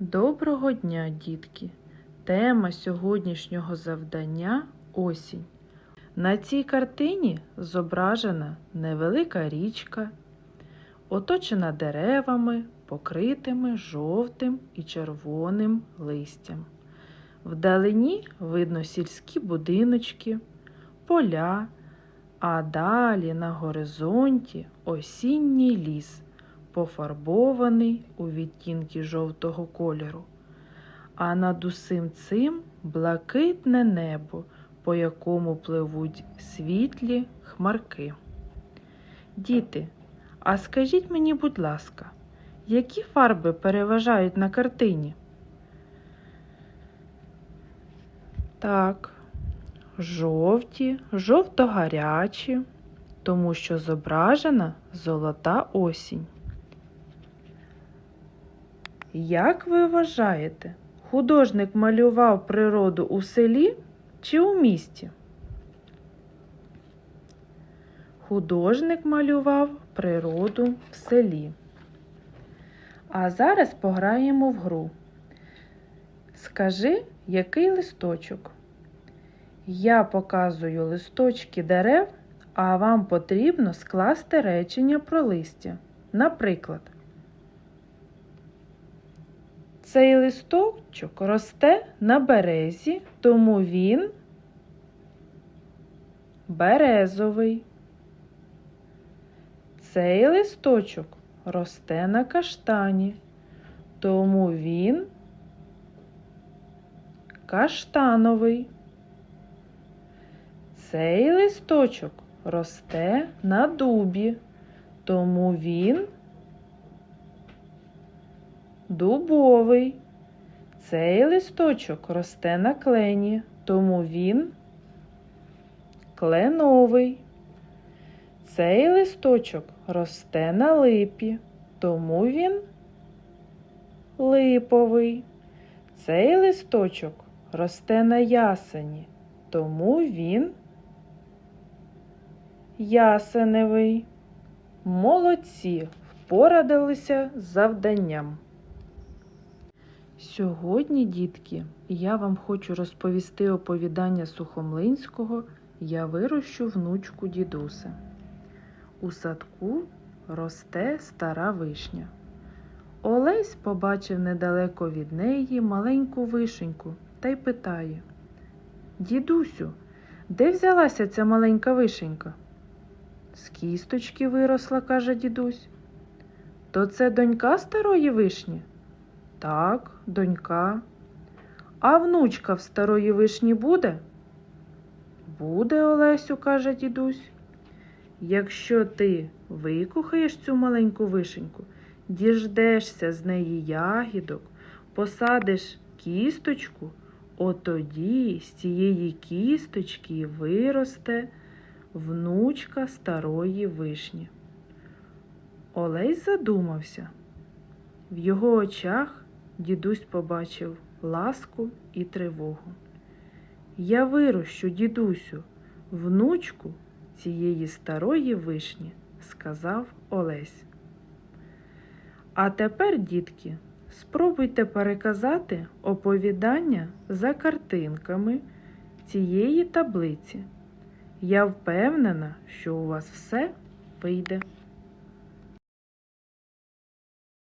Доброго дня, дітки! Тема сьогоднішнього завдання осінь. На цій картині зображена невелика річка, оточена деревами, покритими жовтим і червоним листям. Вдалині видно сільські будиночки, поля, а далі на горизонті осінній ліс пофарбований у відтінки жовтого кольору, а над усім цим блакитне небо, по якому пливуть світлі хмарки. Діти, а скажіть мені, будь ласка, які фарби переважають на картині? Так, жовті, жовто-гарячі, тому що зображена золота осінь. Як ви вважаєте, художник малював природу у селі чи у місті? Художник малював природу в селі. А зараз пограємо в гру. Скажи, який листочок? Я показую листочки дерев, а вам потрібно скласти речення про листя. Наприклад, цей листочок росте на березі, тому він березовий. Цей листочок росте на каштані, тому він каштановий. Цей листочок росте на дубі, тому він дубовий. Цей листочок росте на клені, тому він кленовий. Цей листочок росте на липі, тому він липовий. Цей листочок росте на ясені, тому він ясеневий. Молодці впорадилися з завданням. Сьогодні, дітки, я вам хочу розповісти оповідання Сухомлинського Я вирощу внучку дідуся. У садку росте стара вишня. Олесь побачив недалеко від неї маленьку вишеньку та й питає Дідусю, де взялася ця маленька вишенька? З кісточки виросла, каже дідусь. То це донька старої вишні? Так, донька. А внучка в старої вишні буде? Буде, Олесю, каже дідусь. Якщо ти викохаєш цю маленьку вишеньку, діждешся з неї ягідок, посадиш кісточку, отоді з цієї кісточки виросте внучка старої вишні. Олесь задумався. В його очах дідусь побачив ласку і тривогу. Я вирощу, дідусю, внучку цієї старої вишні, сказав Олесь. А тепер, дітки, спробуйте переказати оповідання за картинками цієї таблиці. Я впевнена, що у вас все вийде.